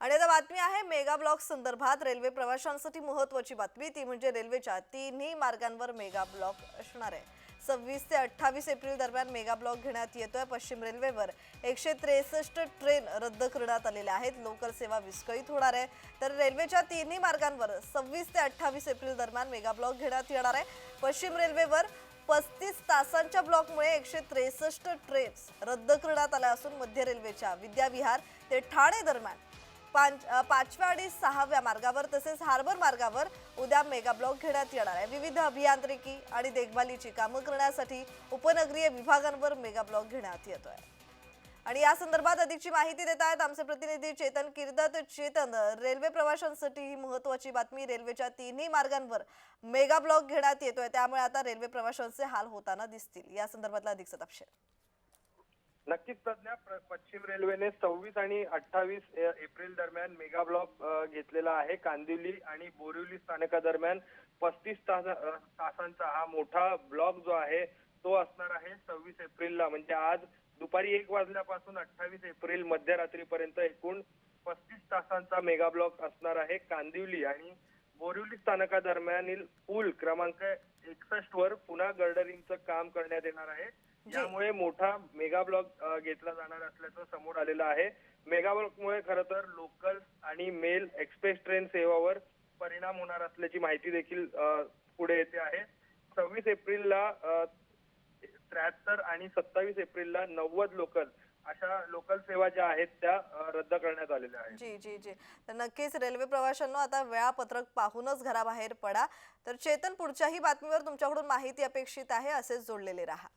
आणि आता बातमी आहे मेगा ब्लॉक संदर्भात रेल्वे प्रवाशांसाठी महत्वाची बातमी. ती म्हणजे रेल्वेच्या तिन्ही मार्गांवर मेगा ब्लॉक असणार. आहे सव्वीस ते अठ्ठावीस एप्रिल दरम्यान मेगा ब्लॉक घेण्यात येतोय. पश्चिम रेल्वेवर एकशे त्रेसष्ट ट्रेन रद्द करण्यात आलेल्या आहेत. लोकल सेवा विस्कळीत होणार आहे. तर रेल्वेच्या तिन्ही मार्गांवर सव्वीस ते अठ्ठावीस एप्रिल दरम्यान मेगा ब्लॉक घेण्यात येणार आहे. पश्चिम रेल्वेवर पस्तीस तासांच्या ब्लॉकमुळे एकशे त्रेसष्ट ट्रेन्स रद्द करण्यात आल्या असून मध्य रेल्वेच्या विद्याविहार ते ठाणे दरम्यान पांच पाचव्या आणि सहाव्या मार्गावर तसेच हार्बर मार्गावर उद्या मेगा ब्लॉक घेण्यात येणार आहे. विविध अभियांत्रिकी आणि देखभालीची कामं करण्यासाठी उपनगरीय विभागांवर मेगा ब्लॉक घेण्यात येतोय. आणि या संदर्भात अधिकची माहिती देत आहेत आमचे प्रतिनिधी चेतन किर्दत. चेतन रेल्वे प्रवाशांसाठी ही महत्वाची बातमी रेल्वेच्या तिन्ही मार्गांवर मेगा ब्लॉक घेण्यात येतोय. त्यामुळे आता रेल्वे प्रवाशांचे हाल होताना दिसतील. या संदर्भातला अधिकचा तपशील. नक्कीच प्रज्ञा प्र- पश्चिम रेल्वेने सव्वीस आणि अठ्ठावीस एप्रिल दरम्यान मेगा ब्लॉक घेतलेला आहे. कांदिवली आणि बोरिवली स्थानकादरम्यान पस्तीस तास तासांचा हा मोठा ब्लॉक जो आहे तो असणार आहे सव्वीस एप्रिलला. म्हणजे आज दुपारी एक वाजल्यापासून अठ्ठावीस एप्रिल मध्यरात्रीपर्यंत एकूण पस्तीस तासांचा मेगा ब्लॉक असणार आहे कांदिवली आणि बोरिवली स्थानकादरम्यानील पूल क्रमांक एकसष्ट वर पुन्हा गर्डरिंगचं काम करण्यात येणार आहे. यामुळे मोठा मेगा ब्लॉक घेतला जाणार असल्याचं समोर आलेलं आहे. मेगा ब्लॉकमुळे खरं तर लोकल आणि मेल एक्सप्रेस ट्रेन सेवावर परिणाम होणार असल्याची माहिती देखील पुढे येते आहे. सव्वीस एप्रिलला त्र्याहत्तर आणि सत्तावीस एप्रिलला नव्वद लोकल अशा लोकल सेवा ज्या आहेत त्या रद्द करण्यात आलेल्या आहेत. जी जी जी. तर नक्कीच रेल्वे प्रवाशांना आता वेळापत्रक पाहूनच घराबाहेर पडा. तर चेतन पुढच्याही बातमीवर तुमच्याकडून माहिती अपेक्षित आहे असेच जोडलेले राहा.